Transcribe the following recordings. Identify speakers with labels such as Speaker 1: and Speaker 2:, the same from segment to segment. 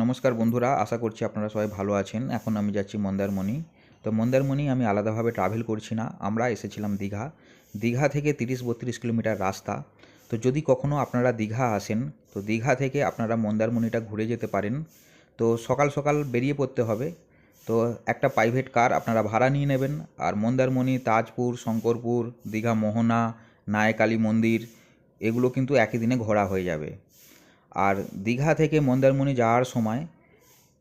Speaker 1: নমস্কার বন্ধুরা, আশা করছি আপনারা সবাই ভালো আছেন। এখন আমি যাচ্ছি মন্দারমণি। তো মন্দারমণি আমি আলাদাভাবে ট্রাভেল করছি না, আমরা এসেছিলাম দীঘা। দীঘা থেকে তিরিশ বত্রিশ কিলোমিটার রাস্তা। তো যদি কখনও আপনারা দীঘা আসেন, তো দীঘা থেকে আপনারা মন্দারমণিটা ঘুরে যেতে পারেন। তো সকাল সকাল বেরিয়ে পড়তে হবে। তো একটা প্রাইভেট কার আপনারা ভাড়া নিয়ে নেবেন। আর মন্দারমণি, তাজপুর, শঙ্করপুর, দীঘা মোহনা, নায়কালী মন্দির, এগুলো কিন্তু একই দিনে ঘোরা হয়ে যাবে। আর দীঘা থেকে মন্দারমণি যাওয়ার সময়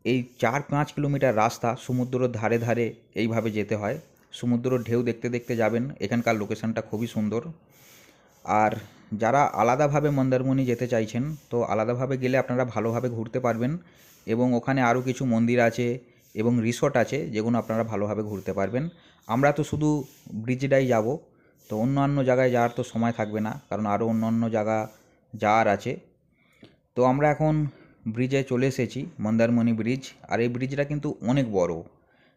Speaker 1: এই চার পাঁচ কিলোমিটার রাস্তা সমুদ্রর ধারে ধারে এইভাবে যেতে হয়। সমুদ্র ঢেউ দেখতে দেখতে যাবেন, এখানকার লোকেশনটা খুবই সুন্দর। আর যারা আলাদাভাবে মন্দারমণি যেতে চাইছেন, তো আলাদাভাবে গেলে আপনারা ভালোভাবে ঘুরতে পারবেন এবং ওখানে আরও কিছু মন্দির আছে এবং রিসর্ট আছে যেগুলো আপনারা ভালোভাবে ঘুরতে পারবেন। আমরা তো শুধু ব্রিজটাই যাব, তো অন্যান্য জায়গায় যাওয়ার তো সময় থাকবে না, কারণ আরও অন্যান্য জায়গা যাওয়ার আছে। তো আমরা এখন ব্রিজে চলে এসেছি, মন্দারমণি ব্রিজ আর এই ব্রিজটা কিন্তু অনেক বড়।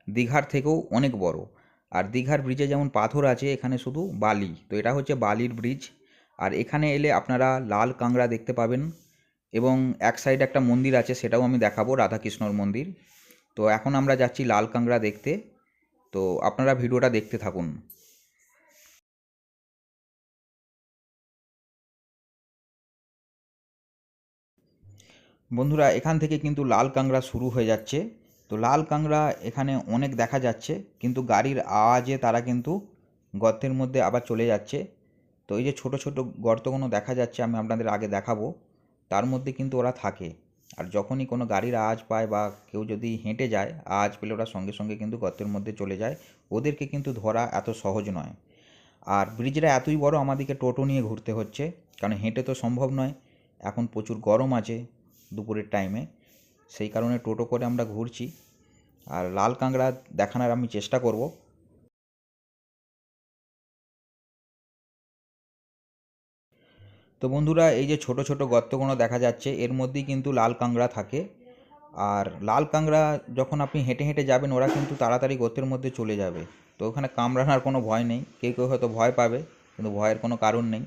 Speaker 1: দীঘার থেকেও অনেক বড়। আর দীঘার ব্রিজে যেমন পাথর আছে, এখানে শুধু বালি। তো এটা হচ্ছে বালির ব্রিজ আর এখানে এলে আপনারা লাল কাংড়া দেখতে পাবেন এবং এক সাইডে একটা মন্দির আছে, সেটাও আমি দেখাবো, রাধাকৃষ্ণর মন্দির। তো এখন আমরা যাচ্ছি লাল কাংড়া দেখতে। তো আপনারা ভিডিওটা দেখতে থাকুন। বন্ধুরা, এখান থেকে কিন্তু লাল কাংড়া শুরু হয়ে যাচ্ছে। তো লাল কাংড়া এখানে অনেক দেখা যাচ্ছে, কিন্তু গাড়ির আওয়াজে তারা কিন্তু গর্তের মধ্যে আবার চলে যাচ্ছে। তো এই যে ছোট ছোট গর্তগুলো দেখা যাচ্ছে, আমি আপনাদের আগে দেখাবো। তার মধ্যে কিন্তু ওরা থাকে। আর যখনই কোনো গাড়ির আওয়াজ পায় বা কেউ যদি হেঁটে যায়, আওয়াজ পেলে ওরা সঙ্গে সঙ্গে কিন্তু গর্তের মধ্যে চলে যায়। ওদেরকে কিন্তু ধরা এত সহজ নয়। আর ব্রিজটা এতই বড়, আমাদেরকে টোটো নিয়ে ঘুরতে হচ্ছে। কারণ হেঁটে তো সম্ভব নয়। এখন প্রচুর গরম আছে। দুপুরের টাইমে সেই কারণে টোটো করে আমরা ঘুরছি। আর লাল কাঁকড়া দেখানোর আমি চেষ্টা করব। তো বন্ধুরা, এই যে ছোট ছোট গর্তগুলো দেখা যাচ্ছে, এর মধ্যেই কিন্তু লাল কাঁকড়া থাকে। আর লাল কাঁকড়া যখন আপনি হেঁটে হেঁটে যাবেন, ওরা কিন্তু তাড়াতাড়ি গর্তের মধ্যে চলে যাবে। তো ওখানে কামড়ানোর কোনো ভয় নেই। কেউ কেউ হয়তো ভয় পাবে, কিন্তু ভয়ের কোনো কারণ নেই।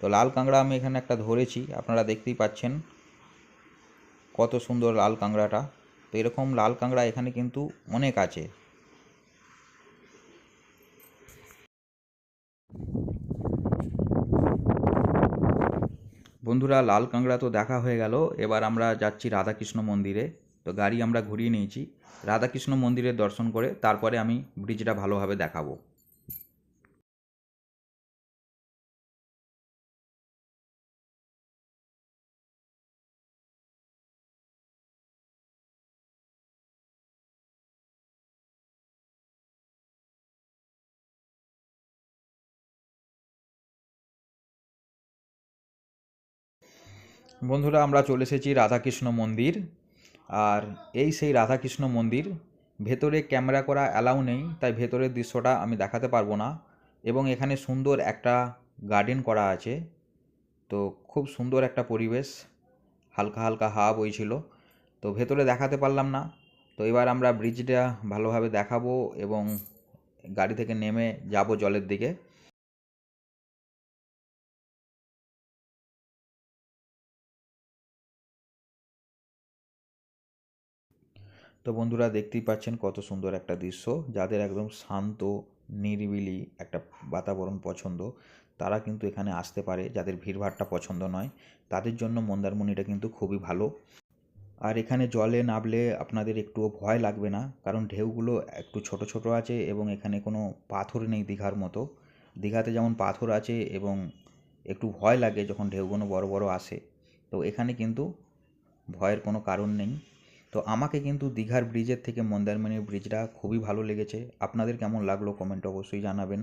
Speaker 1: তো লাল কাঁকড়া আমি এখানে একটা ধরেছি, আপনারা দেখতেই পাচ্ছেন। কত সুন্দর লাল কাঁকড়াটা। তো এরকম লাল কাঁকড়া এখানে কিন্তু অনেক আছে। বন্ধুরা, লাল কাঁকড়া তো দেখা হয়ে গেল। এবার আমরা যাচ্ছি রাধাকৃষ্ণ মন্দিরে। তো গাড়ি আমরা ঘুরিয়ে নিয়েছি। রাধাকৃষ্ণ মন্দিরের দর্শন করে তারপরে আমি ব্রিজটা ভালোভাবে দেখাবো। বন্ধুরা, আমরা চলে এসেছি রাধাকৃষ্ণ মন্দির। আর এই সেই রাধাকৃষ্ণ মন্দির, ভেতরে ক্যামেরা করা অ্যালাউ নেই, তাই ভেতরের দৃশ্যটা আমি দেখাতে পারব না। এবং এখানে সুন্দর একটা গার্ডেন করা আছে। তো খুব সুন্দর একটা পরিবেশ, হালকা হালকা হাওয়া বইছিল। তো ভেতরে দেখাতে পারলাম না। তো এবার আমরা ব্রিজটা ভালোভাবে দেখাবো এবং গাড়ি থেকে নেমে যাব জলের দিকে। তো বন্ধুরা দেখতেই পাচ্ছেন কত সুন্দর একটা দৃশ্য। যাদের একদম শান্ত, নিরিবিলি একটা বাতাবরণ পছন্দ, তারা কিন্তু এখানে আসতে পারে। যাদের ভিড়ভাড়টা পছন্দ নয়, তাদের জন্য মন্দারমণিটা কিন্তু খুবই ভালো। আর এখানে জলে নামলে আপনাদের একটুও ভয় লাগবে না, কারণ ঢেউগুলো একটু ছোট ছোট আছে এবং এখানে কোনো পাথর নেই দীঘার মতো। দীঘাতে যেমন পাথর আছে এবং একটু ভয় লাগে যখন ঢেউগুলো বড় বড় আসে। তো এখানে কিন্তু ভয়ের কোনো কারণ নেই। তো আমাকে কিন্তু দীঘার ব্রিজের থেকে মন্দারমণির ব্রিজটা খুবই ভালো লেগেছে। আপনাদের কেমন লাগল কমেন্ট অবশ্যই জানাবেন।